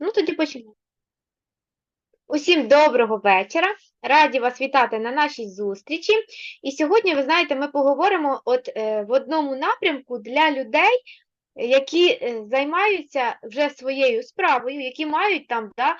Ну, тоді почнемо. Усім доброго вечора. Раді вас вітати на нашій зустрічі. І сьогодні, ви знаєте, ми поговоримо от е, в одному напрямку для людей, які е, займаються вже своєю справою, які мають там, да,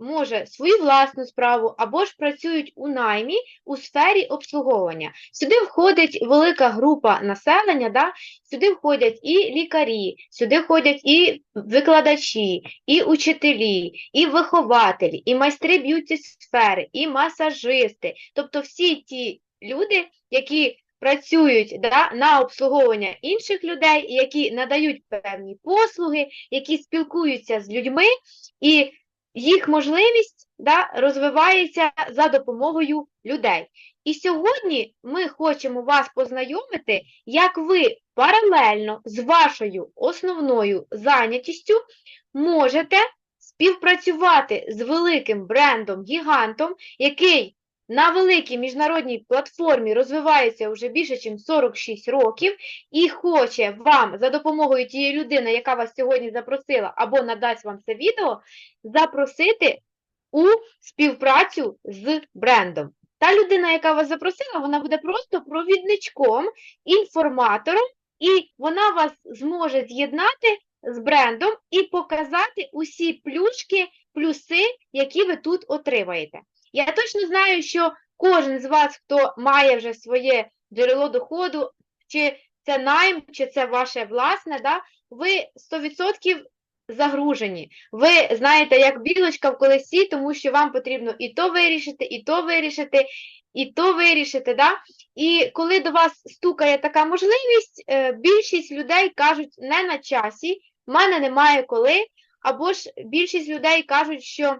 може, свою власну справу або ж працюють у наймі у сфері обслуговування. Сюди входить велика група населення, да, сюди входять і лікарі, сюди входять і викладачі, і учителі, і вихователі, і майстри б'юті сфери, і масажисти. Тобто всі ті люди, які працюють да, на обслуговування інших людей, які надають певні послуги, які спілкуються з людьми, і їх можливість да, розвивається за допомогою людей. І сьогодні ми хочемо вас познайомити, як ви паралельно з вашою основною зайнятістю можете співпрацювати з великим брендом, гігантом, який на великій міжнародній платформі розвивається вже більше, ніж 46 років, і хоче вам за допомогою тієї людини, яка вас сьогодні запросила, або надасть вам це відео, запросити у співпрацю з брендом. Та людина, яка вас запросила, вона буде просто провідничком, інформатором, і вона вас зможе з'єднати з брендом і показати усі плюшки, плюси, які ви тут отримаєте. Я точно знаю, що кожен з вас, хто має вже своє джерело доходу, чи це найм, чи це ваше власне, да, ви 100% загружені. Ви знаєте, як білочка в колесі, тому що вам потрібно і то вирішити, і то вирішити, і то вирішити. Да? І коли до вас стукає така можливість, е, більшість людей кажуть не на часі, в мене немає коли, або ж більшість людей кажуть, що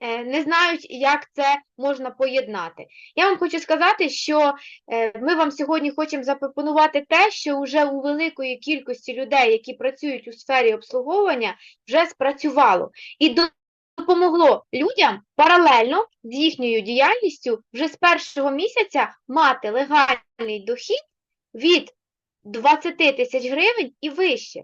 не знають, як це можна поєднати. Я вам хочу сказати, що е, ми вам сьогодні хочемо запропонувати те, що вже у великої кількості людей, які працюють у сфері обслуговування, вже спрацювало. І допомогло людям паралельно з їхньою діяльністю вже з першого місяця мати легальний дохід від 20 тисяч гривень і вище.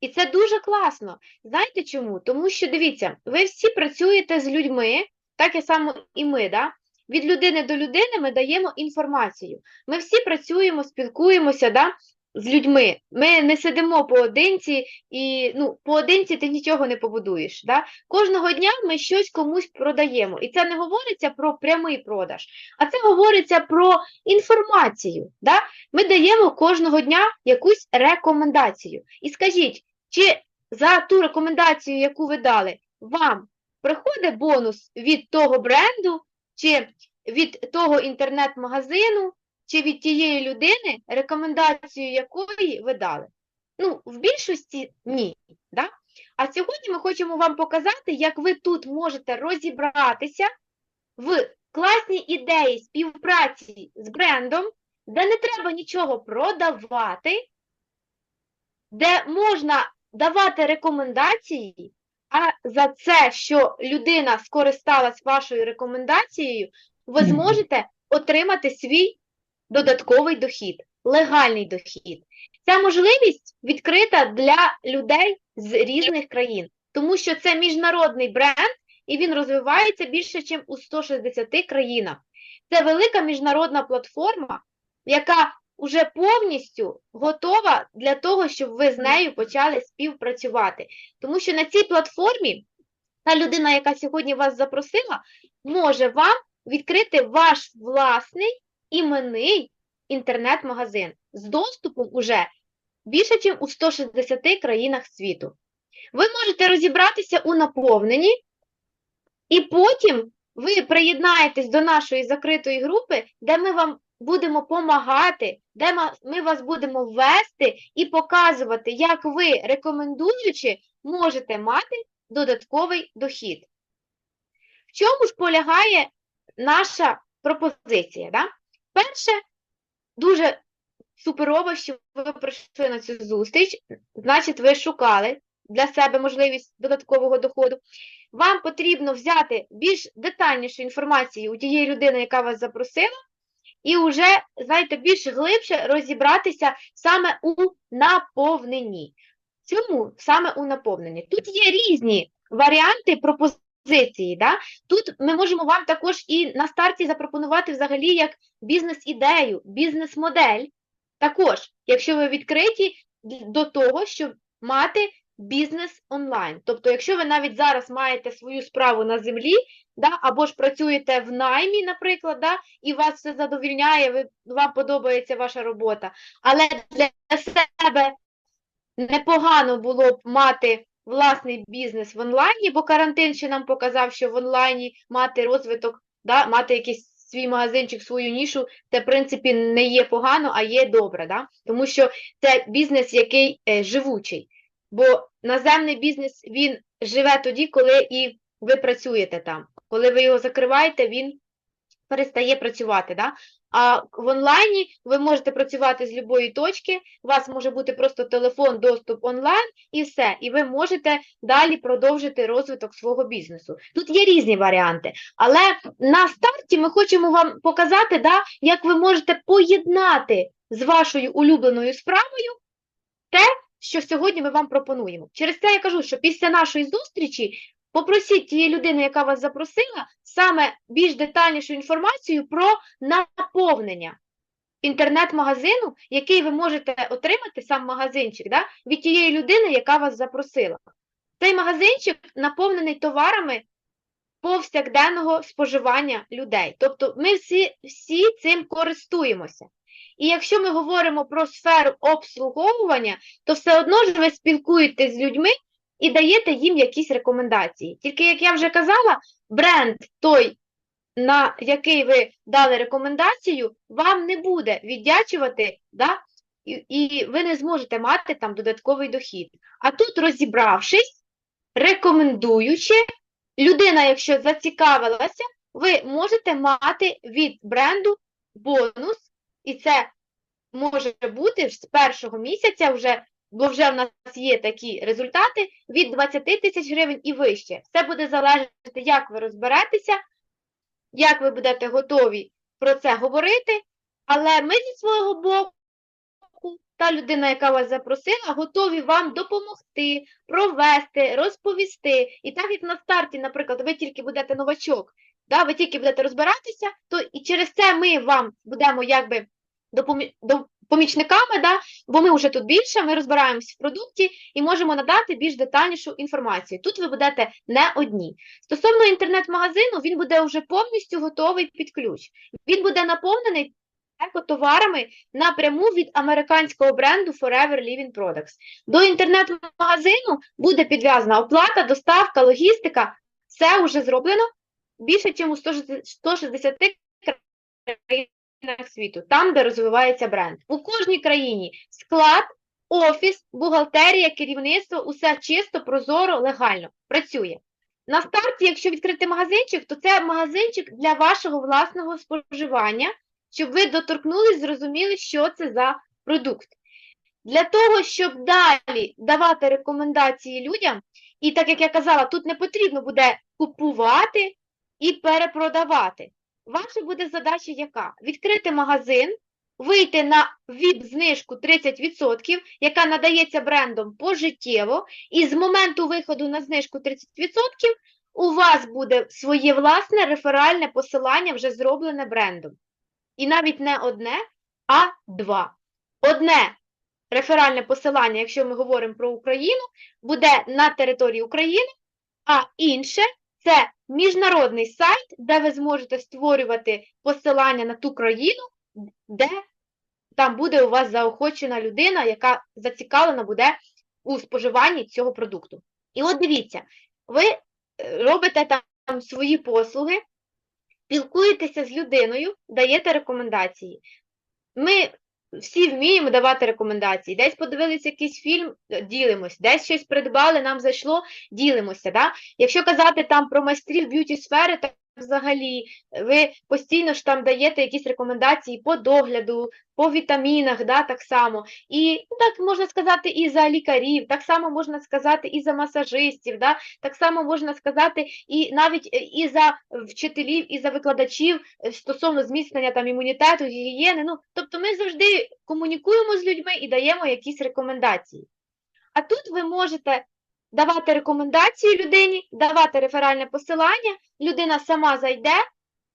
І це дуже класно. Знаєте чому? Тому що, дивіться, ви всі працюєте з людьми, так і само і ми, да? Від людини до людини ми даємо інформацію. Ми всі працюємо, спілкуємося да? З людьми. Ми не сидимо поодинці і ну, поодинці ти нічого не побудуєш. Да? Кожного дня ми щось комусь продаємо. І це не говориться про прямий продаж, а це говориться про інформацію. Да? Ми даємо кожного дня якусь рекомендацію. І скажіть, чи за ту рекомендацію, яку ви дали, вам приходить бонус від того бренду, чи від того інтернет-магазину, чи від тієї людини, рекомендацію якої ви дали? Ну, в більшості ні. Да? А сьогодні ми хочемо вам показати, як ви тут можете розібратися в класній ідеї співпраці з брендом, де не треба нічого продавати, де можна давати рекомендації, а за це, що людина скористалась вашою рекомендацією, ви зможете отримати свій додатковий дохід, легальний дохід. Ця можливість відкрита для людей з різних країн, тому що це міжнародний бренд, і він розвивається більше, ніж у 160 країнах. Це велика міжнародна платформа, яка вже повністю готова для того, щоб ви з нею почали співпрацювати. Тому що на цій платформі та людина, яка сьогодні вас запросила, може вам відкрити ваш власний іменний інтернет-магазин з доступом уже більше, ніж у 160 країнах світу. Ви можете розібратися у наповненні, і потім ви приєднаєтесь до нашої закритої групи, де ми вам будемо допомагати, де ми вас будемо ввести і показувати, як ви, рекомендуючи, можете мати додатковий дохід. В чому ж полягає наша пропозиція? Да? Перше, дуже суперово, що ви прийшли на цю зустріч, значить, ви шукали для себе можливість додаткового доходу. Вам потрібно взяти більш детальнішу інформацію у тієї людини, яка вас запросила, і вже, знаєте, більш глибше розібратися саме у наповненні. Чому саме у наповненні? Тут є різні варіанти пропозиції. Да? Тут ми можемо вам також і на старті запропонувати взагалі як бізнес-ідею, бізнес-модель. Також, якщо ви відкриті до того, щоб мати бізнес онлайн. Тобто, якщо ви навіть зараз маєте свою справу на землі, да, або ж працюєте в наймі, наприклад, да, і вас все задовільняє, ви, вам подобається ваша робота, але для себе непогано було б мати власний бізнес в онлайні, бо карантин ще нам показав, що в онлайні мати розвиток, да, мати якийсь свій магазинчик, свою нішу, це, в принципі, не є погано, а є добре, да? тому що це бізнес, який е, живучий. Бо наземний бізнес, він живе тоді, коли і ви працюєте там. Коли ви його закриваєте, він перестає працювати. Да? А в онлайні ви можете працювати з будь-якої точки, у вас може бути просто телефон, доступ онлайн і все. І ви можете далі продовжити розвиток свого бізнесу. Тут є різні варіанти, але на старті ми хочемо вам показати, да, як ви можете поєднати з вашою улюбленою справою те, що сьогодні ми вам пропонуємо. Через це я кажу, що після нашої зустрічі попросіть тієї людини, яка вас запросила, саме більш детальнішу інформацію про наповнення інтернет-магазину, який ви можете отримати, сам магазинчик, да, від тієї людини, яка вас запросила. Цей магазинчик наповнений товарами повсякденного споживання людей. Тобто ми всі, всі цим користуємося. І якщо ми говоримо про сферу обслуговування, то все одно ж ви спілкуєтесь з людьми і даєте їм якісь рекомендації. Тільки, як я вже казала, бренд той, на який ви дали рекомендацію, вам не буде віддячувати, да? і, і ви не зможете мати там додатковий дохід. А тут, розібравшись, рекомендуючи, людина, якщо зацікавилася, ви можете мати від бренду бонус, і це може бути з першого місяця вже, бо вже в нас є такі результати, від 20 тисяч гривень і вище. Все буде залежати, як ви розберетеся, як ви будете готові про це говорити, але ми зі свого боку, та людина, яка вас запросила, готові вам допомогти, провести, розповісти. І так як на старті, наприклад, ви тільки будете новачок, да, ви тільки будете розбиратися, то і через це ми вам будемо якби допомі- до- помічниками, да, бо ми вже тут більше, ми розбираємось в продукті і можемо надати більш детальнішу інформацію. Тут ви будете не одні. Стосовно інтернет-магазину, він буде вже повністю готовий під ключ. Він буде наповнений екотоварами напряму від американського бренду Forever Living Products. До інтернет-магазину буде підв'язана оплата, доставка, логістика. Все вже зроблено більше, ніж у 160 160 країнах світу, там, де розвивається бренд. У кожній країні склад, офіс, бухгалтерія, керівництво, усе чисто, прозоро, легально працює. На старті, якщо відкрити магазинчик, то це магазинчик для вашого власного споживання, щоб ви доторкнулись, зрозуміли, що це за продукт. Для того, щоб далі давати рекомендації людям, і так як я казала, тут не потрібно буде купувати і перепродавати. Ваша буде задача яка? Відкрити магазин, вийти на ВІП-знижку 30%, яка надається брендом пожиттєво, і з моменту виходу на знижку 30% у вас буде своє власне реферальне посилання, вже зроблене брендом. І навіть не одне, а два. Одне реферальне посилання, якщо ми говоримо про Україну, буде на території України, а інше це міжнародний сайт, де ви зможете створювати посилання на ту країну, де там буде у вас заохочена людина, яка зацікавлена буде у споживанні цього продукту. І от дивіться, ви е, робите там свої послуги, спілкуєтеся з людиною, даєте рекомендації. Ми всі вміємо давати рекомендації. Десь подивилися якийсь фільм, ділимось, десь щось придбали, нам зайшло, ділимося. Да? Якщо казати там про майстрів б'юті-сфери, так взагалі ви постійно ж там даєте якісь рекомендації по догляду, по вітамінах, да, так само. І ну, так можна сказати і за лікарів, так само можна сказати і за масажистів, да, так само можна сказати і навіть е, і за вчителів, і за викладачів е, стосовно зміцнення там імунітету, гігієни. Ну, тобто ми завжди комунікуємо з людьми і даємо якісь рекомендації. А тут ви можете давати рекомендації людині, давати реферальне посилання, людина сама зайде,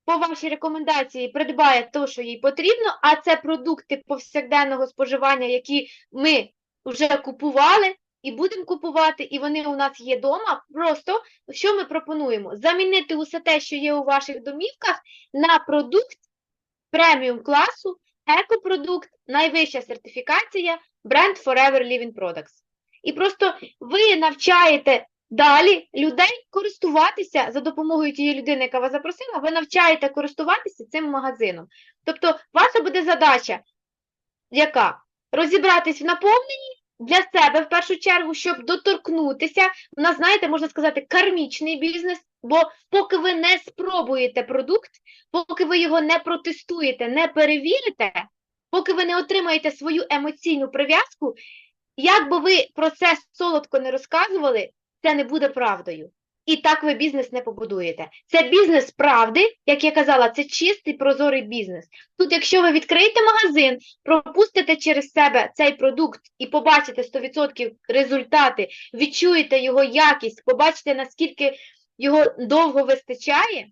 по вашій рекомендації придбає те, що їй потрібно, а це продукти повсякденного споживання, які ми вже купували і будемо купувати, і вони у нас є вдома. Просто що ми пропонуємо? Замінити усе те, що є у ваших домівках, на продукт преміум класу, екопродукт, найвища сертифікація, бренд Forever Living Products. І просто ви навчаєте далі людей користуватися за допомогою тієї людини, яка вас запросила, ви навчаєте користуватися цим магазином. Тобто, вас буде задача, яка? Розібратись в наповненні для себе в першу чергу, щоб доторкнутися. У нас, знаєте, можна сказати, кармічний бізнес, бо поки ви не спробуєте продукт, поки ви його не протестуєте, не перевірите, поки ви не отримаєте свою емоційну прив'язку, як би ви про це солодко не розказували, це не буде правдою. І так ви бізнес не побудуєте. Це бізнес правди, як я казала, це чистий прозорий бізнес. Тут, якщо ви відкриєте магазин, пропустите через себе цей продукт і побачите 100% результати, відчуєте його якість, побачите, наскільки його довго вистачає.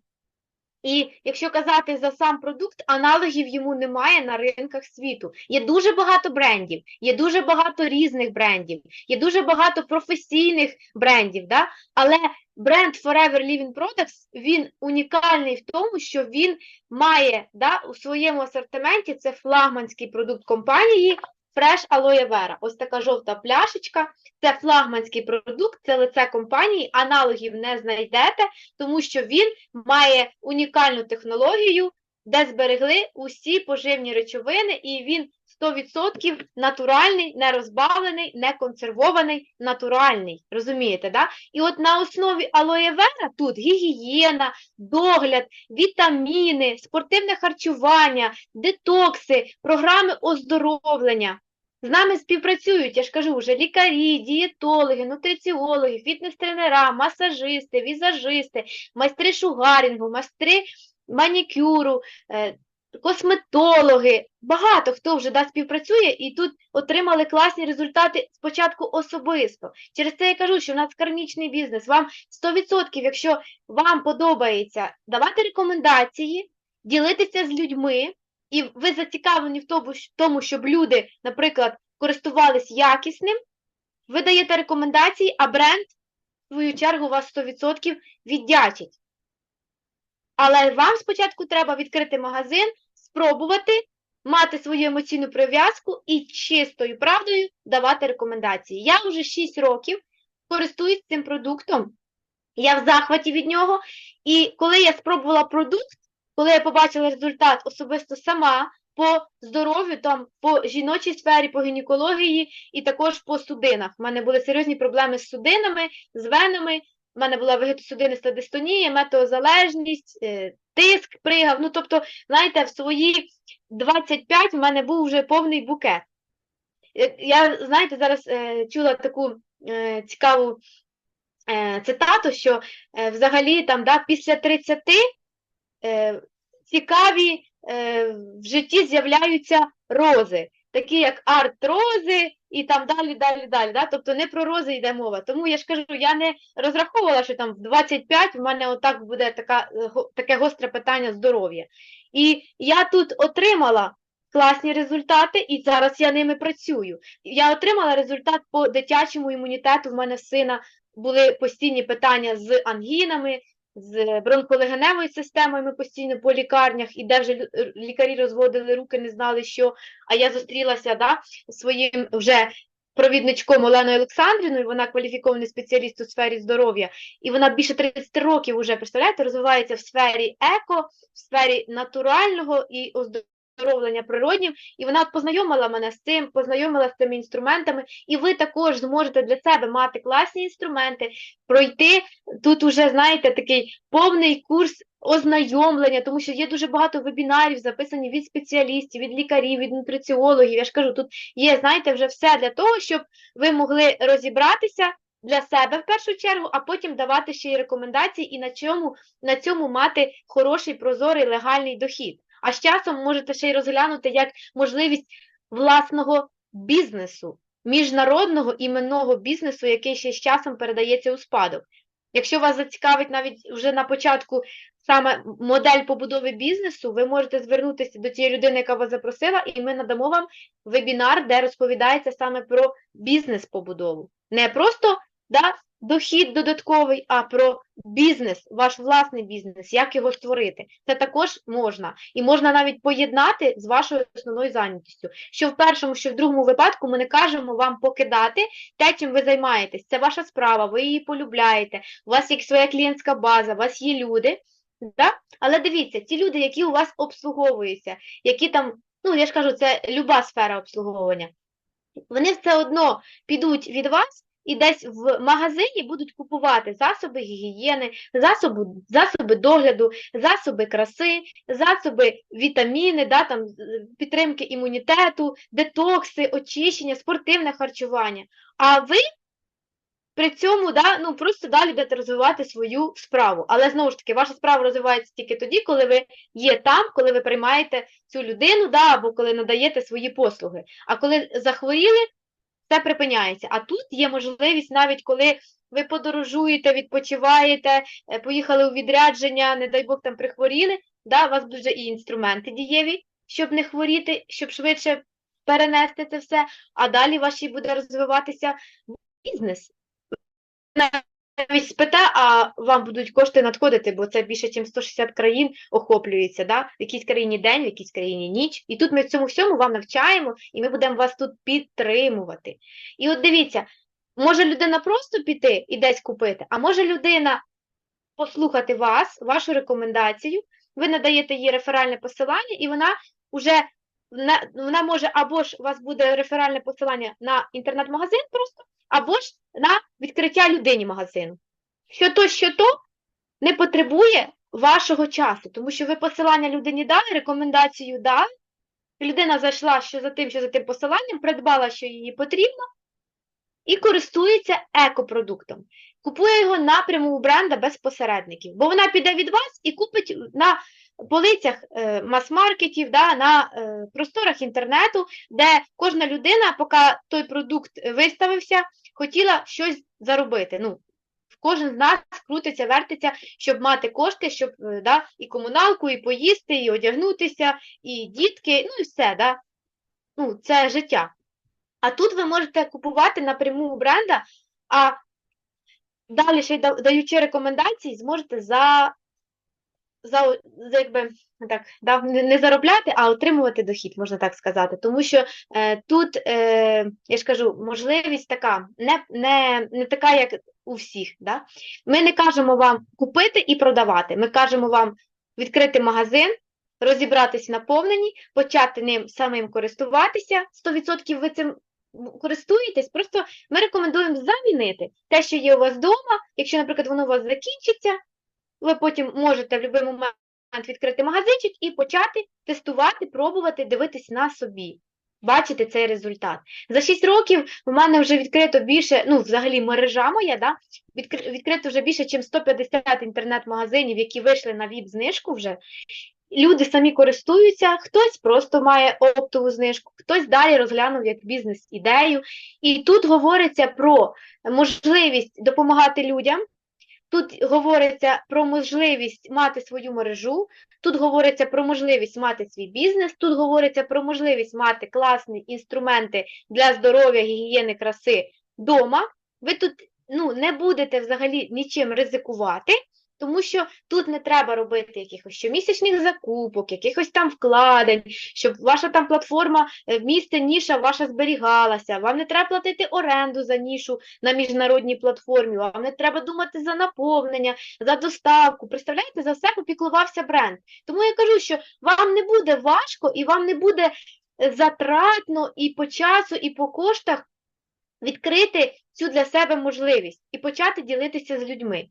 І якщо казати за сам продукт, аналогів йому немає на ринках світу. Є дуже багато брендів, є дуже багато різних брендів, є дуже багато професійних брендів, да? але бренд Forever Living Products, він унікальний в тому, що він має да, у своєму асортименті, це флагманський продукт компанії Fresh Aloe Vera. Ось така жовта пляшечка, це флагманський продукт, це лице компанії, аналогів не знайдете, тому що він має унікальну технологію, де зберегли усі поживні речовини, і він 100% натуральний, не розбавлений, не консервований, натуральний. Розумієте, да? І от на основі алоє вера тут гігієна, догляд, вітаміни, спортивне харчування, детокси, програми оздоровлення. З нами співпрацюють, я ж кажу, вже лікарі, дієтологи, нутриціологи, фітнес-тренера, масажисти, візажисти, майстри шугарінгу, майстри манікюру, е, косметологи. Багато хто вже да, співпрацює і тут отримали класні результати спочатку особисто. Через це я кажу, що в нас кармічний бізнес. Вам 100%, якщо вам подобається давати рекомендації, ділитися з людьми і ви зацікавлені в тому, щоб люди, наприклад, користувались якісним, ви даєте рекомендації, а бренд, в свою чергу, вас 100% віддячить. Але вам спочатку треба відкрити магазин, спробувати, мати свою емоційну прив'язку і чистою правдою давати рекомендації. Я вже 6 років користуюсь цим продуктом, я в захваті від нього. І коли я спробувала продукт, коли я побачила результат особисто сама по здоров'ю, там по жіночій сфері, по гінекології і також по судинах. У мене були серйозні проблеми з судинами, з венами. У мене була вегетосудиниста дистонія, метеозалежність, е, тиск пригав. Ну, тобто, знаєте, в свої 25 в мене був вже повний букет. Е, я, знаєте, зараз е, чула таку цікаву цитату, що взагалі там да, після 30 е, цікаві е, в житті з'являються рози, такі як арт-рози і там далі, далі, далі. Да? Тобто не про рози йде мова. Тому я ж кажу, я не розраховувала, що там в 25 в мене отак буде така, е, таке гостре питання здоров'я. І я тут отримала. Класні результати, і зараз я ними працюю. Я отримала результат по дитячому імунітету. В мене сина були постійні питання з ангінами, з бронхолегеневою системою ми постійно по лікарнях, і де вже лікарі розводили руки, не знали, що. А я зустрілася да, своїм вже провідничком Оленою Олександрівною, вона кваліфікований спеціаліст у сфері здоров'я, і вона більше 30 років вже, представляєте, розвивається в сфері еко, в сфері натурального і оздоровлення оздоровлення природнім, і вона от познайомила мене з цим, познайомила з цими інструментами, і ви також зможете для себе мати класні інструменти, пройти тут уже, знаєте, такий повний курс ознайомлення, тому що є дуже багато вебінарів, записані від спеціалістів, від лікарів, від нутриціологів. Я ж кажу, тут є, знаєте, вже все для того, щоб ви могли розібратися. Для себе в першу чергу, а потім давати ще й рекомендації і на чому на цьому мати хороший прозорий легальний дохід. А з часом можете ще й розглянути як можливість власного бізнесу. міжнародного іменного бізнесу, який ще з часом передається у спадок. Якщо вас зацікавить навіть вже на початку саме модель побудови бізнесу, ви можете звернутися до тієї людини, яка вас запросила, і ми надамо вам вебінар, де розповідається саме про бізнес-побудову. Не просто да, дохід додатковий, а про бізнес, ваш власний бізнес, як його створити. Це також можна. І можна навіть поєднати з вашою основною зайнятістю. Що в першому, що в другому випадку ми не кажемо вам покидати те, чим ви займаєтесь. Це ваша справа, ви її полюбляєте, у вас є своя клієнтська база, у вас є люди. Да? Але дивіться, ті люди, які у вас обслуговуються, які там, ну я ж кажу, це люба сфера обслуговування, вони все одно підуть від вас і десь в магазині будуть купувати засоби гігієни, засоби, засоби догляду, засоби краси, засоби вітаміни, да, там, підтримки імунітету, детокси, очищення, спортивне харчування. А ви при цьому да, ну, просто далі будете розвивати свою справу. Але знову ж таки, ваша справа розвивається тільки тоді, коли ви є там, коли ви приймаєте цю людину, да, або коли надаєте свої послуги. А коли захворіли, це припиняється. А тут є можливість, навіть коли ви подорожуєте, відпочиваєте, е, поїхали у відрядження, не дай Бог там прихворіли, да, у вас будуть вже і інструменти дієві, щоб не хворіти, щоб швидше перенести це все, а далі ваші буде розвиватися бізнес навіть спите, а вам будуть кошти надходити, бо це більше, ніж 160 країн охоплюється. Да? В якійсь країні день, в якійсь країні ніч. І тут ми в цьому всьому вам навчаємо, і ми будемо вас тут підтримувати. І от дивіться, може людина просто піти і десь купити, а може людина послухати вас, вашу рекомендацію, ви надаєте їй реферальне посилання, і вона вже вона може або ж у вас буде реферальне посилання на інтернет-магазин просто, або ж на відкриття людині магазину. Що то, що то не потребує вашого часу, тому що ви посилання людині дали, рекомендацію дали, людина зайшла що за тим, що за тим посиланням, придбала, що їй потрібно, і користується екопродуктом. Купує його напряму у бренда без посередників, бо вона піде від вас і купить на полицях е, мас-маркетів, да, на е, просторах інтернету, де кожна людина, поки той продукт виставився, хотіла щось заробити. Ну, Кожен з нас крутиться, вертиться, щоб мати кошти, щоб е, да, і комуналку, і поїсти, і одягнутися, і дітки, ну і все. Да? Ну, Це життя. А тут ви можете купувати напряму у бренда, а далі ще даючи рекомендації, зможете за за, за якби так, да, не заробляти, а отримувати дохід, можна так сказати. Тому що е, тут, е, я ж кажу, можливість така, не не, не така, як у всіх. Да? Ми не кажемо вам купити і продавати. Ми кажемо вам відкрити магазин, розібратись в наповненні, почати ним самим користуватися. 100% ви цим користуєтесь, просто ми рекомендуємо замінити те, що є у вас вдома, якщо, наприклад, воно у вас закінчиться. Ви потім можете в будь-який момент відкрити магазинчик і почати тестувати, пробувати, дивитись на собі. Бачити цей результат. За 6 років у мене вже відкрито більше, ну, взагалі, мережа моя, да, відкрито вже більше, ніж 150 інтернет-магазинів, які вийшли на ВІП-знижку вже. Люди самі користуються, хтось просто має оптову знижку, хтось далі розглянув як бізнес-ідею. І тут говориться про можливість допомагати людям. Тут говориться про можливість мати свою мережу, тут говориться про можливість мати свій бізнес, тут говориться про можливість мати класні інструменти для здоров'я, гігієни, краси вдома. Ви тут ну, не будете взагалі нічим ризикувати, тому що тут не треба робити якихось щомісячних закупок, якихось там вкладень, щоб ваша там платформа в е, місце ніша ваша зберігалася, вам не треба платити оренду за нішу на міжнародній платформі, вам не треба думати за наповнення, за доставку. Представляєте, за все попіклувався бренд. Тому я кажу, що вам не буде важко і вам не буде е, затратно і по часу, і по коштах відкрити цю для себе можливість і почати ділитися з людьми.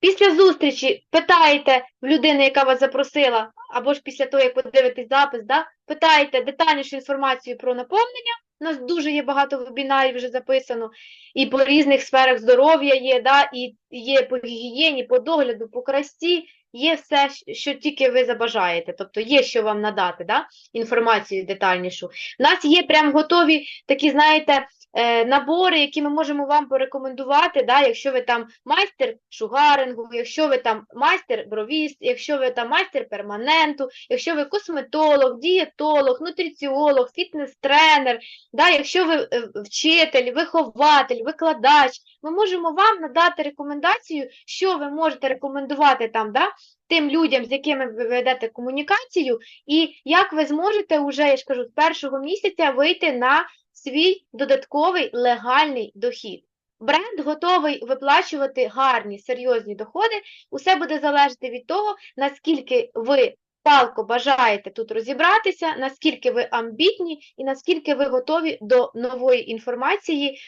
Після зустрічі питаєте в людини, яка вас запросила, або ж після того, як подивитесь запис, да, питаєте детальнішу інформацію про наповнення. У нас дуже є багато вебінарів вже записано, і по різних сферах здоров'я є, да, і є по гігієні, по догляду, по красі, є все, що тільки ви забажаєте. Тобто є що вам надати, да? інформацію детальнішу. У нас є прям готові такі, знаєте, е, набори, які ми можемо вам порекомендувати, да? якщо ви там майстер шугарингу, якщо ви там майстер бровіст, якщо ви там майстер перманенту, якщо ви косметолог, дієтолог, нутриціолог, фітнес-тренер, да? якщо ви е, вчитель, вихователь, викладач, ми можемо вам надати рекомендацію, що ви можете рекомендувати там, да? тим людям, з якими ви ведете комунікацію, і як ви зможете уже, я ж кажу, з першого місяця вийти на свій додатковий легальний дохід. Бренд готовий виплачувати гарні, серйозні доходи. Усе буде залежати від того, наскільки ви палко бажаєте тут розібратися, наскільки ви амбітні і наскільки ви готові до нової інформації.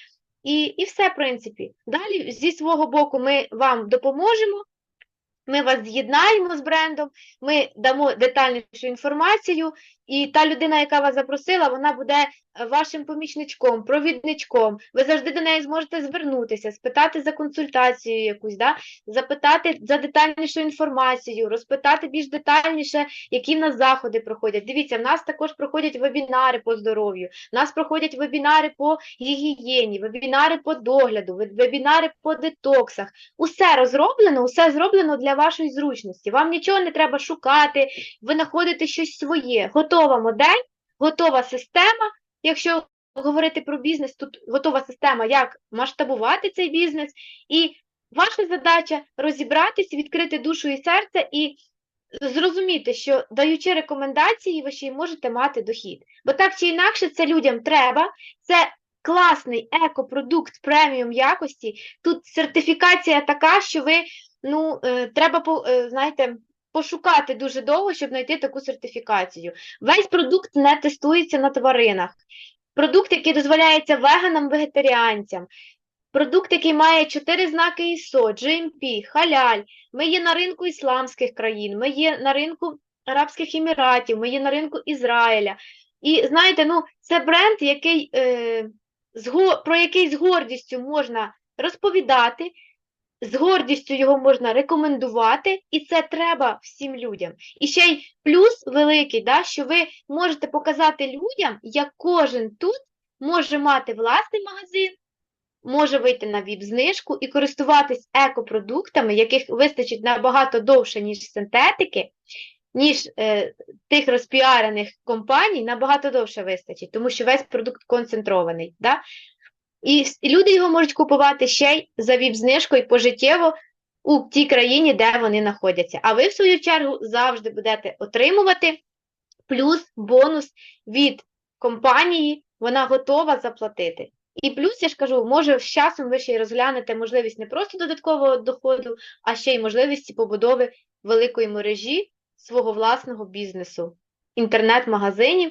І, і все, в принципі. Далі зі свого боку ми вам допоможемо. Ми вас з'єднаємо з брендом, ми дамо детальнішу інформацію, і та людина, яка вас запросила, вона буде е, вашим помічничком, провідничком. Ви завжди до неї зможете звернутися, спитати за консультацію якусь, да? запитати за детальнішу інформацію, розпитати більш детальніше, які в нас заходи проходять. Дивіться, в нас також проходять вебінари по здоров'ю, в нас проходять вебінари по гігієні, вебінари по догляду, вебінари по детоксах. Усе розроблено, усе зроблено для вашої зручності. Вам нічого не треба шукати, ви знаходите щось своє. Готова модель, готова система. Якщо говорити про бізнес, тут готова система, як масштабувати цей бізнес. І ваша задача розібратись, відкрити душу і серце і зрозуміти, що даючи рекомендації, ви ще й можете мати дохід. Бо так чи інакше, це людям треба. Це класний екопродукт преміум якості. Тут сертифікація така, що ви ну, е, треба, е, знаєте, пошукати дуже довго, щоб знайти таку сертифікацію. Весь продукт не тестується на тваринах. Продукт, який дозволяється веганам, вегетаріанцям. Продукт, який має чотири знаки ISO, GMP, халяль. Ми є на ринку ісламських країн, ми є на ринку Арабських Еміратів, ми є на ринку Ізраїля. І знаєте, ну, це бренд, який, е, про який з гордістю можна розповідати, з гордістю його можна рекомендувати, і це треба всім людям. І ще й плюс великий, да, що ви можете показати людям, як кожен тут може мати власний магазин, може вийти на ВІП-знижку і користуватись екопродуктами, яких вистачить набагато довше, ніж синтетики, ніж е, тих розпіарених компаній, набагато довше вистачить, тому що весь продукт концентрований. Да? І, люди його можуть купувати ще й за ВІП-знижкою пожиттєво у тій країні, де вони знаходяться. А ви, в свою чергу, завжди будете отримувати плюс бонус від компанії, вона готова заплатити. І плюс, я ж кажу, може з часом ви ще й розглянете можливість не просто додаткового доходу, а ще й можливості побудови великої мережі свого власного бізнесу, інтернет-магазинів,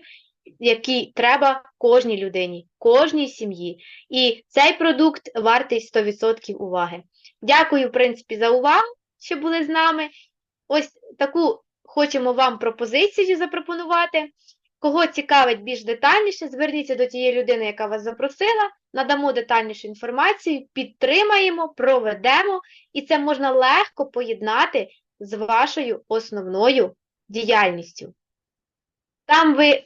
які треба кожній людині, кожній сім'ї. І цей продукт вартий 100% уваги. Дякую, в принципі, за увагу, що були з нами. Ось таку хочемо вам пропозицію запропонувати. Кого цікавить більш детальніше, зверніться до тієї людини, яка вас запросила, надамо детальнішу інформацію, підтримаємо, проведемо, і це можна легко поєднати з вашою основною діяльністю. Там ви,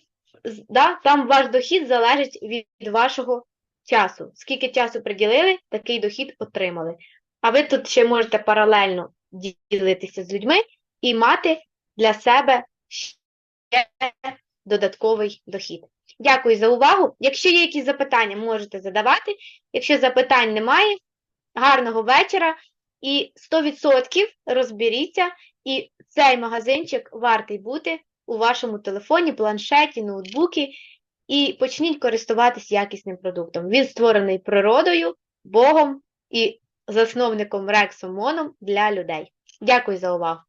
да, там ваш дохід залежить від вашого часу. Скільки часу приділили, такий дохід отримали. А ви тут ще можете паралельно ділитися з людьми і мати для себе ще додатковий дохід. Дякую за увагу. Якщо є якісь запитання, можете задавати. Якщо запитань немає, гарного вечора і 100% розберіться, і цей магазинчик вартий бути у вашому телефоні, планшеті, ноутбуці, і почніть користуватись якісним продуктом. Він створений природою, Богом і засновником Рексом Моном для людей. Дякую за увагу.